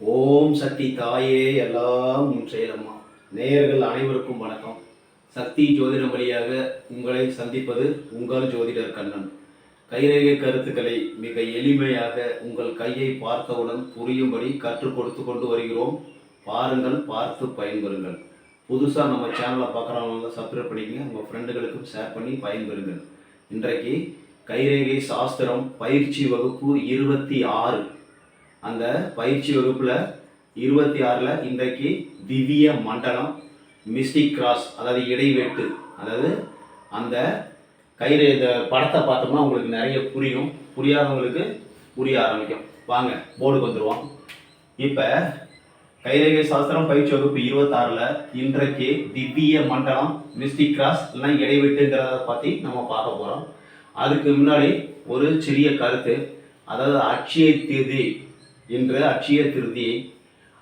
ஓம் சக்தி தாயே எல்லாம் உன் செயலம்மா. நேயர்கள் அனைவருக்கும் வணக்கம். சக்தி ஜோதிடம் வழியாக உங்களை சந்திப்பது உங்கள் ஜோதிடர் கண்ணன். கைரேகை கருத்துக்களை மிக எளிமையாக உங்கள் கையை பார்த்தவுடன் புரியும்படி கற்றுக் கொடுத்து கொண்டு வருகிறோம். பாருங்கள் பார்த்து பயன்பெறுங்கள். புதுசாக நம்ம சேனலை பார்க்குறவங்க சப்ஸ்கிரைப் பண்ணிக்கங்க. உங்கள் ஃப்ரெண்டுகளுக்கும் ஷேர் பண்ணி பயன்பெறுங்கள். இன்றைக்கு கைரேகை சாஸ்திரம் பயிற்சி வகுப்பு இருபத்தி ஆறு. அந்த பயிற்சி வகுப்பில் இருபத்தி ஆறில் இன்றைக்கு திவ்ய மண்டலம் மிஸ்டிக் கிராஸ் அதாவது இடைவெட்டு அதாவது அந்த கயிறு இந்த படத்தை பார்த்தோம்னா உங்களுக்கு நிறைய புரியும். புரியாதவங்களுக்கு புரிய ஆரம்பிக்கும். வாங்க போர்டுக்கு வந்துடுவோம் இப்போ கைரேகை சாஸ்திரம் பயிற்சி வகுப்பு இருபத்தாறில் இன்றைக்கு திவ்ய மண்டலம் மிஸ்டிக் கிராஸ் எல்லாம் இடைவெட்டுங்கிறத பற்றி நம்ம பார்க்க போகிறோம் அதுக்கு முன்னாடி ஒரு சிறிய கருத்து. அதாவது அட்சய தேதி இன்று அட்சய திருதி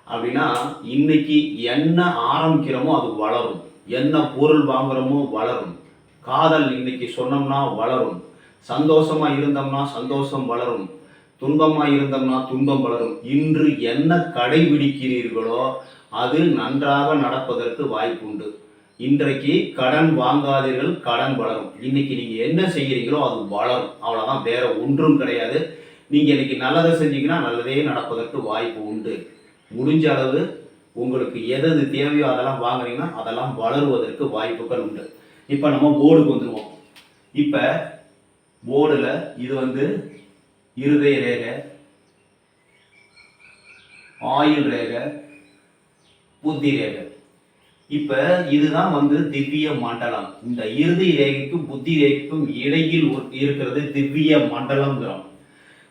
அப்படின்னா இன்னைக்கு என்ன ஆரம்பிக்கிறோமோ அது வளரும். என்ன பொருள் வாங்குறோமோ வளரும். காதல் இன்னைக்கு சொன்னோம்னா வளரும். சந்தோஷமா இருந்தோம்னா சந்தோஷம் வளரும். துன்பமா இருந்தோம்னா துன்பம் வளரும். இன்று என்ன கடைபிடிக்கிறீர்களோ அது நன்றாக நடப்பதற்கு வாய்ப்புண்டு. இன்றைக்கு கடன் வாங்காதீர்கள் கடன் வளரும். இன்னைக்கு நீங்க என்ன செய்கிறீங்களோ அது வளரும். அவ்வளவுதான். வேற ஒன்றும் கிடையாது. நீங்கள் இன்றைக்கி நல்லதை செஞ்சீங்கன்னா நல்லதே நடப்பதற்கு வாய்ப்பு உண்டு. முடிஞ்ச அளவு உங்களுக்கு எது எது தேவையோ அதெல்லாம் வாங்குறீங்கன்னா அதெல்லாம் வளருவதற்கு வாய்ப்புகள் உண்டு. இப்போ நம்ம போர்டுக்கு வந்துடுவோம் இப்போ போர்டில் இது வந்து இருதய ரேகை ஆயுள் ரேகை புத்தி ரேகை. இப்போ இதுதான் வந்து திவ்ய மண்டலம். இந்த இறுதி ரேகைக்கும் புத்தி ரேகைக்கும் இடையில் ஒரு- இருக்கிறது திவ்ய மண்டலம்ங்கிறோம்.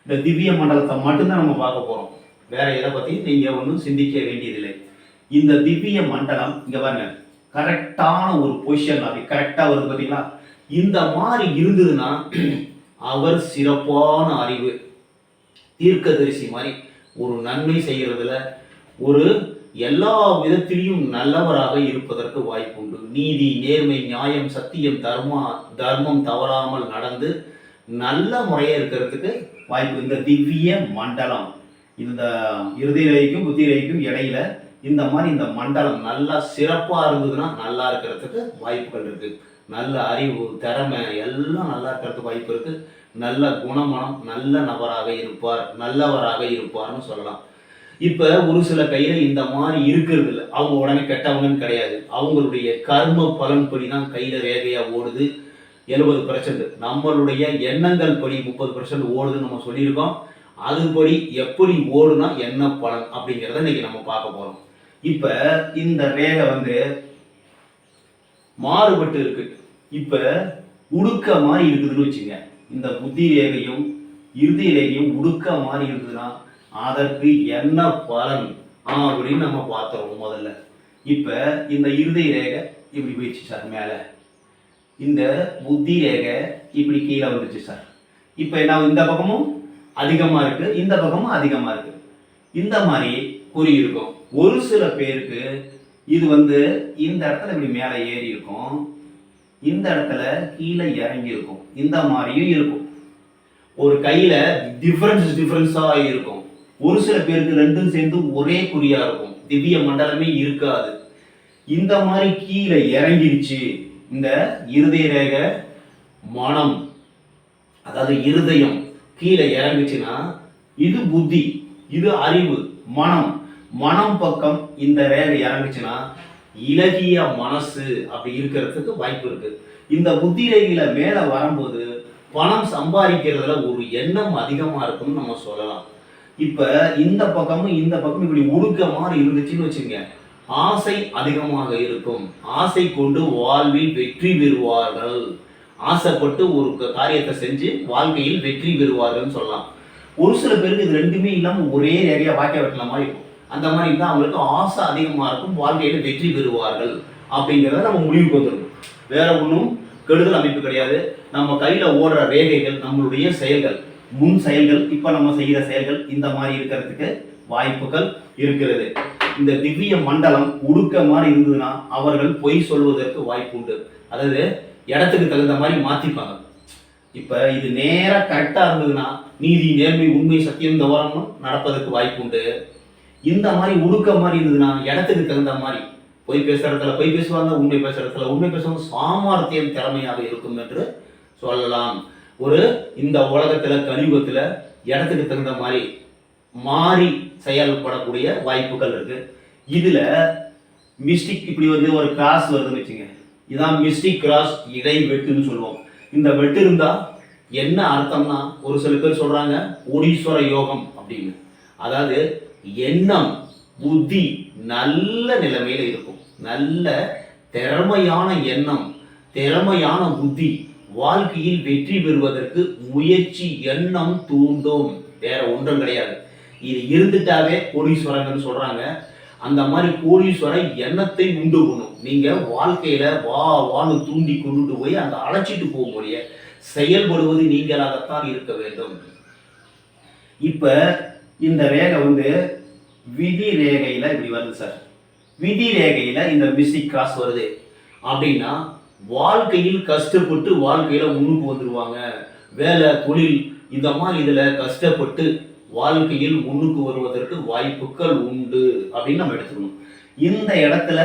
இந்த திவ்ய மண்டலத்தை மட்டும்தான் நம்ம பார்க்க போகிறோம் வேற எதை பற்றி நீங்கள் ஒன்றும் சிந்திக்க வேண்டியதில்லை. இந்த திவ்ய மண்டலம் இங்கே பாருங்க கரெக்டான ஒரு பொசிஷன் அப்படி கரெக்டாக வருது பார்த்தீங்களா இந்த மாதிரி இருந்ததுன்னா அவர் சிறப்பான அறிவு. தீர்க்கதரிசி மாதிரி ஒரு நன்மை செய்கிறதுல ஒரு எல்லா விதத்திலையும் நல்லவராக இருப்பதற்கு வாய்ப்புண்டு. நீதி நேர்மை நியாயம் சத்தியம் தர்மா தர்மம் தவறாமல் நடந்து நல்ல முறையாக இருக்கிறதுக்கு வாய்ப்பு. இந்த திவ்ய மண்டலம் இந்த இறுதி ரேகைக்கும் புத்தி இடையில இந்த மாதிரி இந்த மண்டலம் நல்லா சிறப்பாக இருந்ததுன்னா நல்லா இருக்கிறதுக்கு வாய்ப்புகள் இருக்கு. நல்ல அறிவு திறமை எல்லாம் நல்லா இருக்கிறதுக்கு வாய்ப்பு இருக்கு. நல்ல குணமனம் நல்ல நபராக இருப்பார் நல்லவராக இருப்பார்னு சொல்லலாம். இப்ப ஒரு சில கையில இந்த மாதிரி இருக்கிறது இல்லை. அவங்க உடனே கெட்டவங்கன்னு கிடையாது. அவங்களுடைய கர்ம பலன்படி தான் கையில ரேகையா ஓடுது. எழுபது பர்சன்ட் நம்மளுடைய எண்ணங்கள் படி முப்பது பர்சன்ட் ஓடுதுன்னு நம்ம சொல்லியிருக்கோம். அதுபடி எப்படி ஓடுனா என்ன பலன் அப்படிங்கிறத இன்னைக்கு நம்ம பார்க்க போறோம். இப்ப இந்த ரேகை வந்து மாறுபட்டு இருக்கு. இப்ப உடுக்க மாதிரி இருக்குதுன்னு வச்சுங்க. இந்த புத்தி ரேகையும் இறுதி ரேகையும் உடுக்க மாதிரி இருக்குதுன்னா அதற்கு என்ன பலன் அப்படின்னு நம்ம பார்த்துருவோம் முதல்ல. இப்ப இந்த இறுதி ரேகை இப்படி போயிடுச்சு சார் மேலே. இந்த புத்தி ரேகை இப்படி கீழே வந்துருச்சு சார். இப்போ என்ன இந்த பக்கமும் அதிகமாக இருக்குது இந்த பக்கமும் அதிகமாக இருக்குது இந்த மாதிரி குறி இருக்கும் ஒரு சில பேருக்கு இது வந்து இந்த இடத்துல இப்படி மேலே ஏறி இருக்கும். இந்த இடத்துல கீழே இறங்கி இருக்கும். இந்த மாதிரியும் இருக்கும். ஒரு கையில் டிஃப்ரென்ஸ் டிஃப்ரென்ஸாக இருக்கும். ஒரு சில பேருக்கு ரெண்டும் சேர்ந்து ஒரே குறியாக இருக்கும். திவ்ய மண்டலமே இருக்காது. இந்த மாதிரி கீழே இறங்கிருச்சு. இந்த இருதய ரேகை மனம் அதாவது இருதயம் கீழே இறங்குச்சுன்னா இது புத்தி இது அறிவு மனம். மனம் பக்கம் இந்த ரேகை இறங்குச்சுன்னா இலகிய மனசு அப்படி இருக்கிறதுக்கு வாய்ப்பு இருக்கு. இந்த புத்தி ரேகையில மேலே வரும்போது பணம் சம்பாதிக்கிறதுல ஒரு எண்ணம் அதிகமா இருக்கும்னு நம்ம சொல்லலாம். இப்ப இந்த பக்கமும் இந்த பக்கமும் இப்படி உடுக்க மாதிரி இருந்துச்சுன்னு வச்சுங்க ஆசை அதிகமாக இருக்கும். ஆசை கொண்டு வாழ்வில் வெற்றி பெறுவார்கள். ஆசைப்பட்டு ஒரு காரியத்தை செஞ்சு வாழ்க்கையில் வெற்றி பெறுவார்கள்னு சொல்லலாம். ஒரு சில பேருக்கு இது ரெண்டுமே இல்லாமல் ஒரே நிறையா வாக்கிய வெட்டல மாதிரி இருக்கும். அந்த மாதிரி இருந்தால் அவங்களுக்கு ஆசை அதிகமாக இருக்கும் வாழ்க்கையில் வெற்றி பெறுவார்கள் அப்படிங்கிறத நம்ம முடிவுக்கு வந்துடும் வேற ஒன்றும் கெடுதல் அமைப்பு கிடையாது. நம்ம கையில் ஓடுற ரேகைகள் நம்மளுடைய செயல்கள் முன் செயல்கள் இப்போ நம்ம செய்கிற செயல்கள் இந்த மாதிரி இருக்கிறதுக்கு வாய்ப்புகள் இருக்கிறது. இந்த திவ்ய மண்டலம் உடுக்க மாதிரி இருந்ததுன்னா அவர்கள் பொய் சொல்வதற்கு வாய்ப்பு உண்டு. அதாவது இடத்துக்கு தகுந்த மாதிரி மாற்றிப்பாங்க இப்போ இது நேராக கரெக்டாக இருந்ததுன்னா நீதி நேர்மை உண்மை சத்தியம் தவறமும் நடப்பதற்கு வாய்ப்பு உண்டு. இந்த மாதிரி உடுக்க மாதிரி இருந்ததுன்னா இடத்துக்கு தகுந்த மாதிரி பொய் பேசுற இடத்துல பொய் பேசுவாங்க உண்மை பேசுற இடத்துல உண்மை பேசுவாங்க சாமர்த்தியம் திறமையாக இருக்கும் என்று சொல்லலாம். ஒரு இந்த உலகத்தில் கலியுகத்துல இடத்துக்கு தகுந்த மாதிரி மாறி செயல்படக்கூடிய வாய்ப்புகள் இருக்கு. இதுல மிஸ்டிக் இப்படி வந்து ஒரு கிராஸ் வருதுன்னு வச்சுங்க இதான் மிஸ்டிக் கிராஸ் இடை வெட்டுன்னு சொல்லுவோம். இந்த வெட்டு இருந்தா என்ன அர்த்தம்னா ஒரு சில பேர் சொல்றாங்க ஒடீஸ்வர யோகம் அப்படின்னு. அதாவது எண்ணம் புத்தி நல்ல நிலைமையில இருக்கும். நல்ல திறமையான எண்ணம் திறமையான புத்தி வாழ்க்கையில் வெற்றி பெறுவதற்கு முயற்சி எண்ணம் தூண்டும். வேற ஒன்றும் கிடையாது. இது இருந்துட்டாவே கோடீஸ்வரங்கன்னு சொல்கிறாங்க அந்த மாதிரி கோடீஸ்வரன் எண்ணத்தை உண்டு பண்ணும் நீங்கள் வாழ்க்கையில் வா வான்னு தூண்டி கொண்டுட்டு போய் அந்த அழைச்சிட்டு போக முடிய செயல்படுவது நீங்களாகத்தான் இருக்க வேண்டும். இப்போ இந்த ரேகை வந்து விதி ரேகையில் இப்படி வருது சார். விதி ரேகையில் இந்த மிஸ்டிக் கிராஸ் வருது. அப்படின்னா வாழ்க்கையில் கஷ்டப்பட்டு வாழ்க்கையில் முன்னுக்கு வந்துடுவாங்க வேலை தொழில் இந்த மாதிரி இதில் கஷ்டப்பட்டு வாழ்க்கையில் முன்னுக்கு வருவதற்கு வாய்ப்புகள் உண்டு அப்படின்னு நம்ம எடுத்துக்கணும். இந்த இடத்துல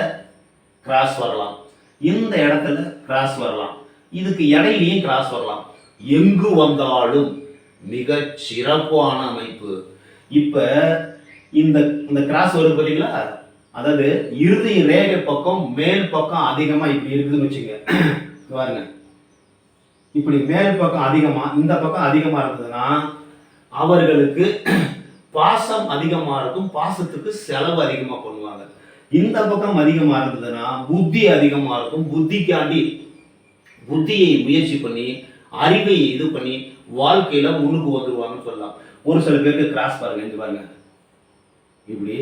கிராஸ் வரலாம். இந்த இடத்துல கிராஸ் வரலாம். இதுக்கு இடையிலையும் கிராஸ் வரலாம். எங்கு வந்தாலும் மிக சிறப்பான அமைப்பு. இப்ப இந்த இந்த கிராஸ் வருது பார்த்தீங்களா அதாவது இறுதி ரேகை பக்கம் மேல் பக்கம் அதிகமா இப்படி இருக்குதுன்னு வச்சுங்க பாருங்க. இப்படி மேல் பக்கம் அதிகமா இந்த பக்கம் அதிகமா இருந்ததுன்னா அவர்களுக்கு பாசம் அதிகமாக இருக்கும் பாசத்துக்கு செலவு அதிகமாக பண்ணுவாங்க. இந்த பக்கம் அதிகமாக இருந்ததுன்னா புத்தி அதிகமாக இருக்கும். புத்திக்காண்டி புத்தியை முயற்சி பண்ணி அறிவை இது பண்ணி வாழ்க்கையில முன்னுக்கு வந்துருவாங்கன்னு சொல்லலாம். ஒரு சில பேருக்கு கிராஸ் பாருங்க இங்க பாருங்க. இப்படி.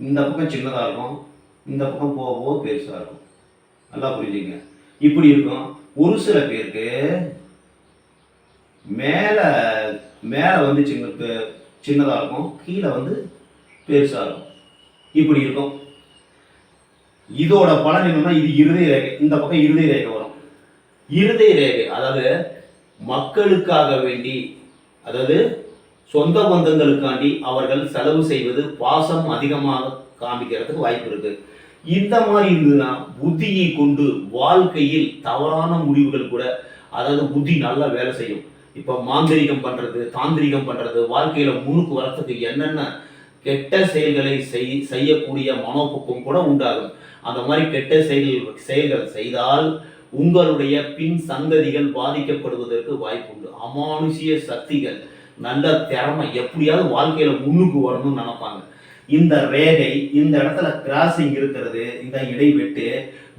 இந்த பக்கம் சின்னதாக இருக்கும். இந்த பக்கம் போக போக பெருசாக இருக்கும். நல்லா புரிஞ்சுங்க இப்படி இருக்கும். ஒரு சில பேருக்கு மேலே மேலே வந்து சின்ன சின்னதாக இருக்கும். கீழே வந்து பெருசாக இருக்கும். இப்படி இருக்கும். இதோட பலன் என்னன்னா இது இருதய ரேகை. இந்த பக்கம் இருதய ரேகை வரும். இருதய ரேகை அதாவது மக்களுக்காக வேண்டி அதாவது சொந்த பந்தங்களுக்காண்டி அவர்கள் செலவு செய்வது பாசம் அதிகமாக காமிக்கிறதுக்கு வாய்ப்பு இருக்கு. இந்த மாதிரி இருந்ததுன்னா புத்தியை கொண்டு வாழ்க்கையில் தவறான முடிவுகள் கூட அதாவது புத்தி நல்லா வேலை செய்யும். இப்போ மாந்திரிகம் பண்ணுறது தாந்திரிகம் பண்ணுறது வாழ்க்கையில் முன்னுக்கு வரத்துக்கு என்னென்ன கெட்ட செயல்களை செய் செய்யக்கூடிய மனோபக்குவம் கூட உண்டாகும். அந்த மாதிரி கெட்ட செயல் செயல்கள் செய்தால் உங்களுடைய பின் சந்ததிகள் பாதிக்கப்படுவதற்கு வாய்ப்பு உண்டு. அமானுஷிய சக்திகள் நல்ல திறமை எப்படியாவது வாழ்க்கையில முன்னுக்கு வரணும்னு நினைப்பாங்க. இந்த ரேகை இந்த இடத்துல கிராசிங் இருக்கிறது இந்த இடைவெட்டு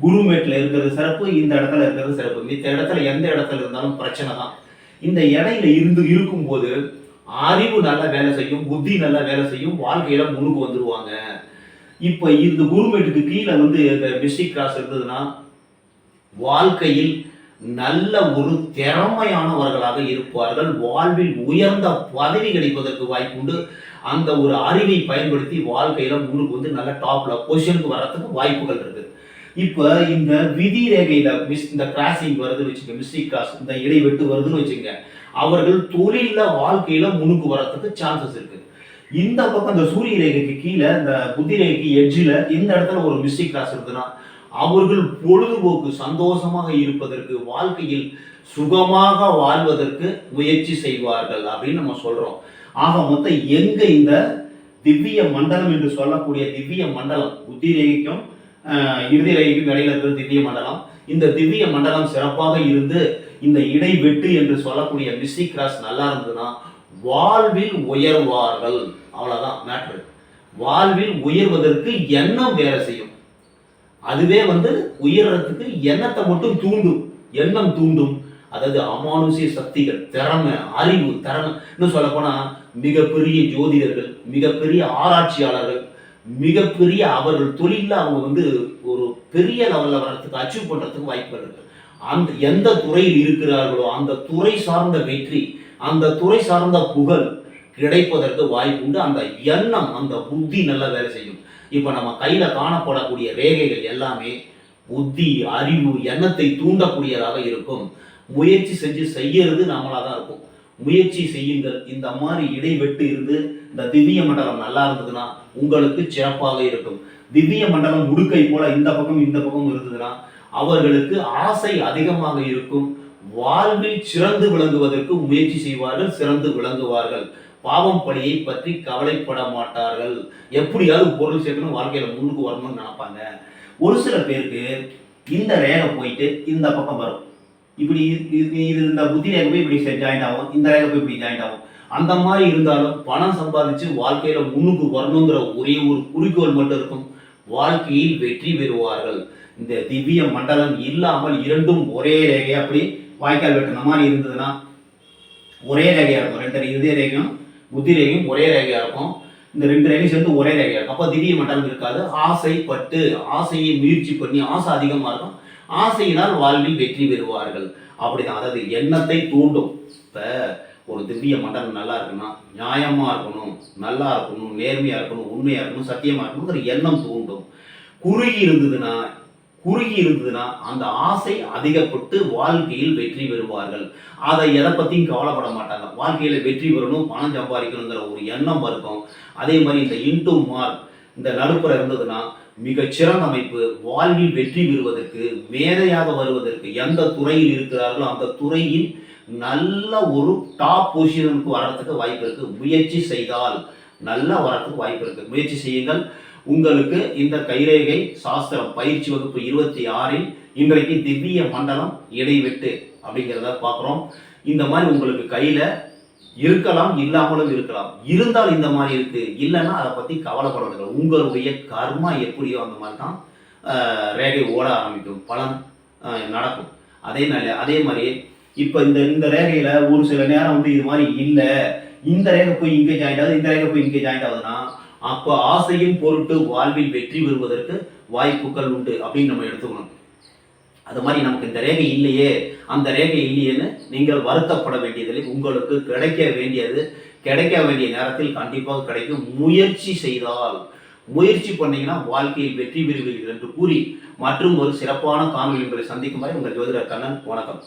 குருமேட்ல இருக்கிறது சிறப்பு இந்த இடத்துல இருக்கிறது சிறப்பு. மித்த இடத்துல எந்த இடத்துல இருந்தாலும் பிரச்சனை தான். இந்த இடையில இருந்து இருக்கும்போது அறிவு நல்லா வேலை செய்யும் புத்தி நல்லா வேலை செய்யும் வாழ்க்கையில முழுக்கு வந்துடுவாங்க இப்போ இந்த குருமேட்டுக்கு கீழே வந்து இந்த மிஸ்டிக் கிராஸ் இருந்ததுன்னா வாழ்க்கையில் நல்ல ஒரு திறமையானவர்களாக இருப்பார்கள். வாழ்வில் உயர்ந்த பதவி கிடைப்பதற்கு வாய்ப்புண்டு அந்த ஒரு அறிவை பயன்படுத்தி வாழ்க்கையில முன்னுக்கு வந்து நல்ல டாப்ல பொசிஷனுக்கு வர்றதுக்கு வாய்ப்புகள் இருக்குது. இப்போ இந்த விதி ரேகையில மிஸ் இந்த கிராசிங் வருதுன்னு வச்சுங்க மிஸ்டிக் கிராஸ் இந்த இடைவெட்டு வருதுன்னு வச்சுங்க அவர்கள் தொழிலில் வாழ்க்கையில முன்னுக்கு வர்றதுக்கு சான்சஸ் இருக்கு. இந்த பக்கம் இந்த சூரிய ரேகைக்கு கீழே இந்த புத்தி ரேகைக்கு எட்ஜில் இந்த இடத்துல ஒரு மிஸ்டிக் கிராஸ் இருக்குதுன்னா அவர்கள் பொழுதுபோக்கு சந்தோஷமாக இருப்பதற்கு வாழ்க்கையில் சுகமாக வாழ்வதற்கு முயற்சி செய்வார்கள் அப்படின்னு நம்ம சொல்றோம். ஆக மொத்தம் எங்க இந்த திவ்ய மண்டலம் என்று சொல்லக்கூடிய திவ்ய மண்டலம் புத்தி ரேகைக்கும் இறுதி ரயிலுக்கு இடையில இருக்கிற திவ்ய மண்டலம். இந்த திவ்ய மண்டலம் சிறப்பாக இருந்து இந்த இடைவெட்டு என்று சொல்லக்கூடிய மிஸ்டிக் கிராஸ் நல்லா இருந்ததுன்னா வாழ்வில் உயர்வார்கள். அவ்வளோதான் மேட்ரு வாழ்வில் உயர்வதற்கு எண்ணம் வேலை செய்யும். அதுவே வந்து உயர்றதுக்கு எண்ணத்தை மட்டும் தூண்டும். எண்ணம் தூண்டும். அதாவது அமானுஷிய சக்திகள் திறமை அறிவு திறமை. இன்னும் சொல்ல மிகப்பெரிய ஜோதிடர்கள் மிகப்பெரிய ஆராய்ச்சியாளர்கள் மிகப்பெரிய அவர்கள் தொழிலில் அவங்க வந்து ஒரு பெரிய லெவலில் வர்றதுக்கு அச்சீவ் பண்ணுறதுக்கு வாய்ப்புகள் இருக்கு. அந்த எந்த துறையில் இருக்கிறார்களோ அந்த துறை சார்ந்த வெற்றி அந்த துறை சார்ந்த புகழ் கிடைப்பதற்கு வாய்ப்பு உண்டு. அந்த எண்ணம் அந்த புத்தி நல்லா வேலை செய்யும். இப்போ நம்ம கையில் காணப்படக்கூடிய ரேகைகள் எல்லாமே புத்தி அறிவு எண்ணத்தை தூண்டக்கூடியதாக இருக்கும். முயற்சி செஞ்சு செய்யறது நம்மளாக தான் இருக்கும். முயற்சி செய்யுங்கள். இந்த மாதிரி இடைவெட்டு இருந்து இந்த திவ்ய மண்டலம் நல்லா இருந்ததுன்னா உங்களுக்கு சிறப்பாக இருக்கும். திவ்ய மண்டலம் முடுக்கை போல இந்த பக்கம் இந்த பக்கம் இருந்ததுன்னா அவர்களுக்கு ஆசை அதிகமாக இருக்கும். வாழ்வில் சிறந்து விளங்குவதற்கு முயற்சி செய்வார்கள் சிறந்து விளங்குவார்கள். பாவம் பணியை பற்றி கவலைப்பட மாட்டார்கள். எப்படியாவது பொருள் சேர்க்கணும் வாழ்க்கையில முன்னுக்கு வரணும்னு நினைப்பாங்க. ஒரு சில பேருக்கு இந்த ரேகை போயிட்டு இந்த பக்கம் வரும். இப்படி இது- இது இது இந்த புத்தி ரேகை போய் இப்படி ஜாயின் ஆகும் இந்த ரேகை போய் இப்படி ஜாயின் ஆகும். அந்த மாதிரி இருந்தாலும் பணம் சம்பாதிச்சு வாழ்க்கையில முன்னுக்கு வரணுங்கிற ஒரே ஒரு குறிக்கோள் மட்டும் இருக்கும். வாழ்க்கையில் வெற்றி பெறுவார்கள். இந்த திவ்ய மண்டலம் இல்லாமல் இரண்டும் ஒரே ரேகை. அப்படி வாய்க்கால் வெட்டின மாதிரி இருந்ததுன்னா ஒரே ரேகையா இருக்கும். ரெண்டு இதய ரேகையும் புத்தி ரேகையும் ஒரே ரேகையா இருக்கும். இந்த ரெண்டு ரேகையும் சேர்ந்து ஒரே ரேகையா இருக்கும். அப்போ திவ்ய மண்டலம் இருக்காது. ஆசைப்பட்டு ஆசையை முயற்சி பண்ணி ஆசை அதிகமாக இருக்கும். ஆசையினால் வாழ்வில் வெற்றி பெறுவார்கள். அப்படிதான். அதாவது எண்ணத்தை தூண்டும். இப்போ ஒரு திவ்ய மண்டலம் நல்லா இருக்குன்னா நியாயமாக இருக்கணும் நல்லா இருக்கணும் நேர்மையாக இருக்கணும் உண்மையாக இருக்கணும் சத்தியமாக இருக்கணுங்கிற எண்ணம் தூண்டும். குறுகி இருந்ததுன்னா குறுகி இருந்ததுன்னா அந்த ஆசை அதிகப்பட்டு வாழ்க்கையில் வெற்றி பெறுவார்கள். அதை எதை பற்றியும் கவலைப்பட மாட்டாங்க. வாழ்க்கையில் வெற்றி பெறணும் பணம் சம்பாதிக்கணுங்கிற ஒரு எண்ணம் இருக்கும். அதே மாதிரி இந்த இன்டு மார்க் இந்த நடுப்புற இருந்ததுன்னா மிகச்சிறந்த அமைப்பு வாழ்வில் வெற்றி பெறுவதற்கு மேதையாக வருவதற்கு எந்த துறையில் இருக்கிறார்களோ அந்த துறையின் நல்ல ஒரு டாப் பொசிஷனுக்கு வர்றதுக்கு வாய்ப்பு இருக்கு. முயற்சி செய்தால் நல்லா வர்றதுக்கு வாய்ப்பு இருக்கு. முயற்சி செய்யுங்கள். உங்களுக்கு இந்த கைரேகை சாஸ்திரம் பயிற்சி வகுப்பு இருபத்தி ஆறில் இன்றைக்கு திவ்ய மண்டலம் இடைவெட்டு அப்படிங்கிறத பார்க்குறோம். இந்த மாதிரி உங்களுக்கு கையில இருக்கலாம் இல்லாமலும் இருக்கலாம். இருந்தால் இந்த மாதிரி இருக்கு. இல்லைன்னா அதை பத்தி கவலைப்பட உங்களுடைய கர்மா எப்படியோ அந்த மாதிரி தான் ரேகை ஓட ஆரம்பிக்கும். பலன் நடக்கும். அதே நாள் அதே மாதிரி இப்போ இந்த இந்த ரேகையில் ஒரு சில நேரம் வந்து இது மாதிரி இல்லை. இந்த ரேகை போய் இங்கே ஜாயிண்ட் ஆகுது இந்த ரேகை போய் இங்கே ஜாயிண்ட் ஆகுதுன்னா அப்போ ஆசையின் பொருட்டு வாழ்வில் வெற்றி பெறுவதற்கு வாய்ப்புகள் உண்டு அப்படின்னு நம்ம எடுத்துக்கணும். அது மாதிரி நமக்கு இந்த ரேகை இல்லையே அந்த ரேகை இல்லையேன்னு நீங்கள் வருத்தப்பட வேண்டியதில்லை. உங்களுக்கு கிடைக்க வேண்டியது கிடைக்க வேண்டிய நேரத்தில் கண்டிப்பாக கிடைக்கும். முயற்சி செய்தால் முயற்சி பண்ணீங்கன்னா வாழ்க்கையில் வெற்றி பெறுவீர்கள் என்று கூறி மற்றும் ஒரு சிறப்பான காணொலி உங்களை சந்திக்கும் வரை உங்கள் ஜோதிடர் கண்ணன் வணக்கம்.